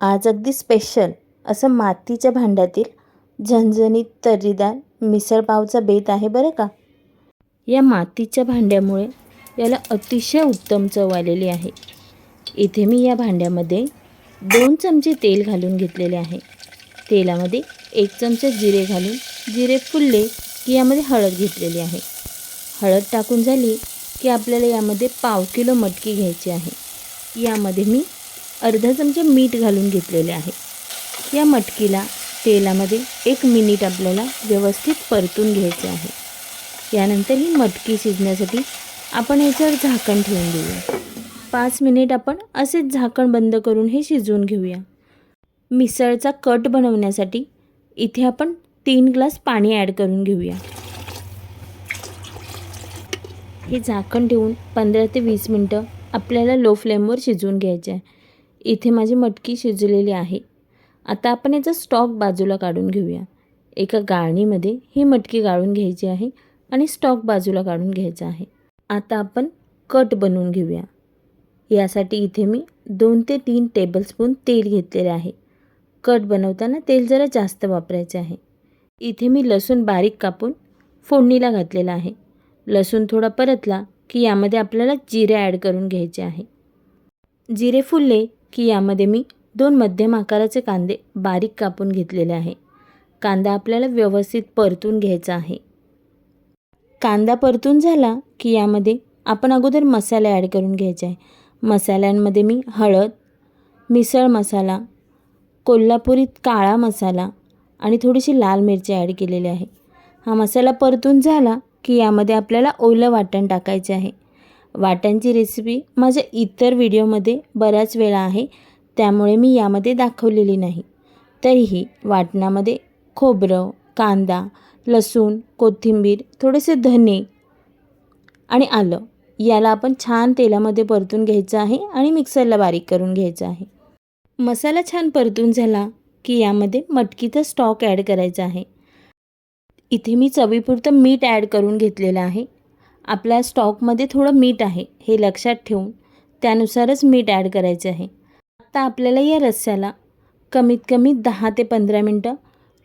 आज अगदी स्पेशल असं मातीच्या भांड्यातील झणझणीत तर्रीदार मिसळपावचा बेत आहे बरं का? या मातीच्या भांड्यामुळे याला अतिशय उत्तम चव आलेली आहे. इथे मी या भांड्यामध्ये दोन चमचे तेल घालून घेतलेले आहे. तेलामध्ये एक चमचा जिरे घालून जिरे फुलले की यामध्ये हळद घेतलेली आहे. हळद टाकून झाली की आपल्याला यामध्ये पाव किलो मटकी घ्यायची आहे. यामध्ये मी अर्धा चमचा मीठ घालून घेतलेले आहे. या मटकीला तेलामध्ये एक मिनिट आपल्याला व्यवस्थित परतून घ्यायचे आहे. यानंतर ही मटकी शिजण्यासाठी आपण याच्यावर झाकण ठेवून देऊया. पाच मिनिट आपण असेच झाकण बंद करून हे शिजवून घेऊया. मिसळचा कट बनवण्यासाठी इथे आपण तीन ग्लास पाणी ॲड करून घेऊया. हे झाकण ठेवून पंधरा ते वीस मिनटं आपल्याला लो फ्लेमवर शिजवून घ्यायचे आहे. इथे माझी मटकी शिजलेली आहे. आता आपण याचा स्टॉक बाजूला काढून घेऊया. एका गाळणीमध्ये ही मटकी गाळून घ्यायची आहे आणि स्टॉक बाजूला काढून घ्यायचा आहे. आता आपण कट बनवून घेऊया. यासाठी इथे मी दोन ते तीन टेबलस्पून तेल घेतलेले आहे. कट बनवताना तेल जरा जास्त वापरायचे आहे. इथे मी लसूण बारीक कापून फोडणीला घातलेला आहे. लसूण थोडा परतला की यामध्ये आपल्याला जिरे ॲड करून घ्यायचे आहे. जिरे फुलले की यामध्ये मी दोन मध्यम आकाराचे कांदे बारीक कापून घेतलेले आहे. कांदा आपल्याला व्यवस्थित परतून घ्यायचा आहे. कांदा परतून झाला की यामध्ये आपण अगोदर मसाले ॲड करून घ्यायचे आहे. मसाल्यांमध्ये मी हळद मिसळ मसाला कोल्हापुरी काळा मसाला आणि थोडीशी लाल मिरची ॲड केलेली आहे. हा मसाला परतून झाला की यामध्ये आपल्याला ओलं वाटण टाकायचे आहे. वाट्यांची रेसिपी माझ्या इतर व्हिडिओमध्ये बऱ्याच वेळा आहे. त्यामुळे मी यामध्ये दाखवलेली नाही. तरीही वाटणामध्ये खोबरं कांदा लसूण कोथिंबीर थोडेसे धने आणि आलं याला आपण छान तेलामध्ये परतून घ्यायचं आहे आणि मिक्सरला बारीक करून घ्यायचं आहे. मसाला छान परतून झाला की यामध्ये मटकीचा स्टॉक ॲड करायचा आहे. इथे मी चवीपुरतं मीठ ॲड करून घेतलेलं आहे. आपल्या स्टॉकमध्ये थोडं मीठ आहे हे लक्षात ठेवून त्यानुसारच मीठ ॲड करायचं आहे. आत्ता आपल्याला या रस्स्याला कमीत कमी दहा ते पंधरा मिनटं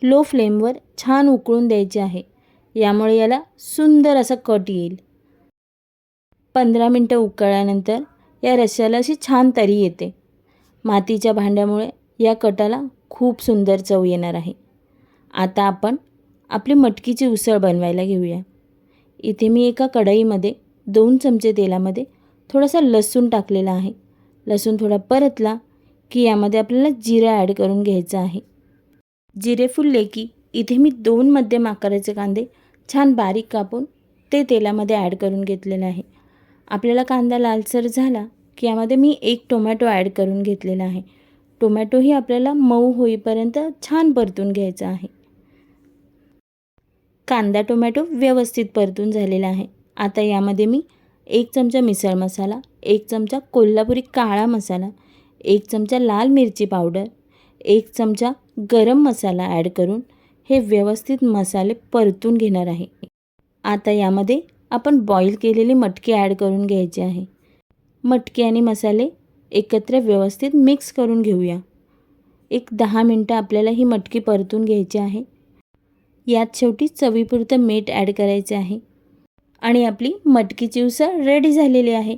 लो फ्लेमवर छान उकळून द्यायचे आहे. यामुळे याला सुंदर असा कट येईल. पंधरा मिनटं उकळल्यानंतर या रश्श्याला अशी छान तरी येते. मातीच्या भांड्यामुळे या कटाला खूप सुंदर चव येणार आहे. आता आपण आपली मटकीची उसळ बनवायला घेऊया. इथे मी एका कढईमध्ये दोन चमचे तेलामध्ये थोडासा लसूण टाकलेला आहे. लसूण थोडा परतला की यामध्ये आपल्याला जिरा ॲड करून घ्यायचं आहे. जिरे फुलले की इथे मी दोन मध्यम आकाराचे कांदे छान बारीक कापून ते तेलामध्ये ॲड करून घेतलेले आहे. आपल्याला कांदा लालसर झाला की यामध्ये मी एक टोमॅटो ॲड करून घेतलेला आहे. टोमॅटोही आपल्याला मऊ होईपर्यंत छान परतून घ्यायचा आहे. कांदा टोमॅटो व्यवस्थित परतून झालेला आहे. आता यामध्ये मी एक चमचा मिसळ मसाला एक चमचा कोल्हापुरी काळा मसाला एक चमचा लाल मिरची पावडर एक चमचा गरम मसाला ॲड करून हे व्यवस्थित मसाले परतून घेणार आहे. आता यामध्ये आपण बॉईल केलेली मटकी ॲड करून घ्यायची आहे. मटकी आणि मसाले एकत्र व्यवस्थित मिक्स करून घेऊया. एक दहा मिनटं आपल्याला ही मटकी परतून घ्यायची आहे. यात शेवटी चवीपुरतं मीठ ॲड करायचे आहे. आणि आपली मटकीची उसळ रेडी झालेली आहे.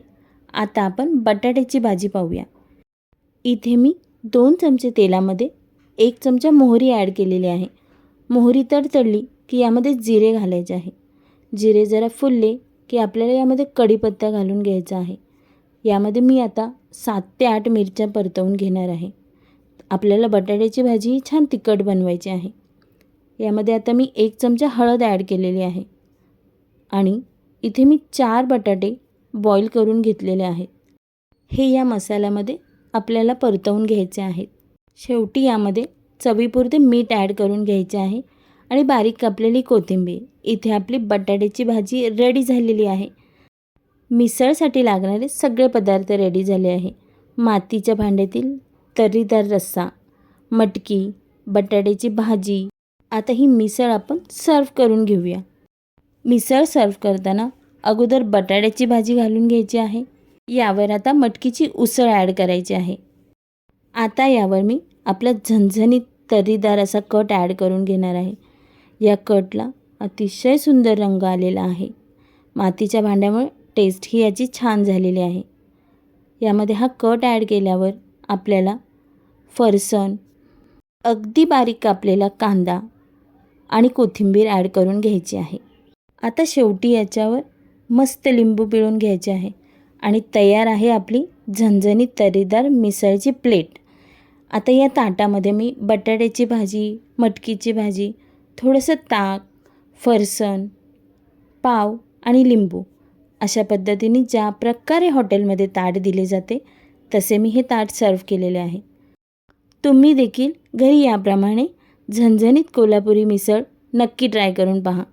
आता आपण बटाट्याची भाजी पाहूया. इथे मी दोन चमचे तेलामध्ये एक चमचा मोहरी ॲड केलेली आहे. मोहरी तडतडली की यामध्ये जिरे घालायचे आहे. जिरे जरा फुलले की आपल्याला यामध्ये कढीपत्ता घालून घ्यायचा आहे. यामध्ये मी आता सात ते आठ मिरच्या परतवून घेणार आहे. आपल्याला बटाट्याची भाजी छान तिखट बनवायची आहे. यामध्ये आता मी एक चमचा हळद ॲड केलेली आहे. आणि इथे मी चार बटाटे बॉईल करून घेतलेले आहेत. हे या मसाल्यामध्ये आपल्याला परतवून घ्यायचे आहेत. शेवटी यामध्ये चवीपुरते मीठ ॲड करून घ्यायचे आहे. आणि बारीक कापलेली कोथिंबीर इथे आपली बटाट्याची भाजी रेडी झालेली आहे. मिसळसाठी लागणारे सगळे पदार्थ रेडी झाले आहे. मातीच्या भांड्यातील तर्रीदार रस्सा मटकी बटाट्याची भाजी आता ही मिसळ आपण सर्व करून घेऊया. मिसळ सर्व करताना अगोदर बटाट्याची भाजी घालून घ्यायची आहे. यावर आता मटकीची उसळ ॲड करायची आहे. आता यावर मी आपला झणझणीत तर्रीदार असा कट ॲड करून घेणार आहे. या कटला अतिशय सुंदर रंग आलेला आहे. मातीच्या भांड्यामुळे टेस्ट ही याची छान झालेली आहे. यामध्ये हा कट ॲड केल्यावर आपल्याला फरसण अगदी बारीक कापलेला कांदा आणि कोथिंबीर ॲड करून घ्यायची आहे. आता शेवटी याच्यावर मस्त लिंबू पिळून घ्यायचे आहे. आणि तयार आहे आपली झणझणीत तरीदार मिसळची प्लेट. आता या ताटामध्ये मी बटाट्याची भाजी मटकीची भाजी थोडंसं ताक फरसन पाव आणि लिंबू अशा पद्धतीने ज्या प्रकारे हॉटेलमध्ये ताट दिले जाते तसे मी हे ताट सर्व केलेले आहे. तुम्ही देखील घरी याप्रमाणे झणझणीत कोल्हापुरी मिसळ नक्की ट्राय करून पहा.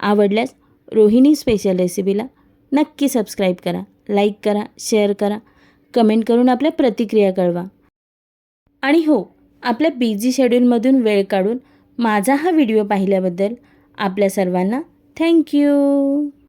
आवडल्यास रोहिणी स्पेशल रेसिपीला नक्की सबस्क्राईब करा लाईक करा शेअर करा. कमेंट करून आपल्या प्रतिक्रिया कळवा. आणि हो आपल्या बिझी शेड्यूलमधून वेळ काढून माझा हा व्हिडिओ पाहिल्याबद्दल आपल्या सर्वांना थँक्यू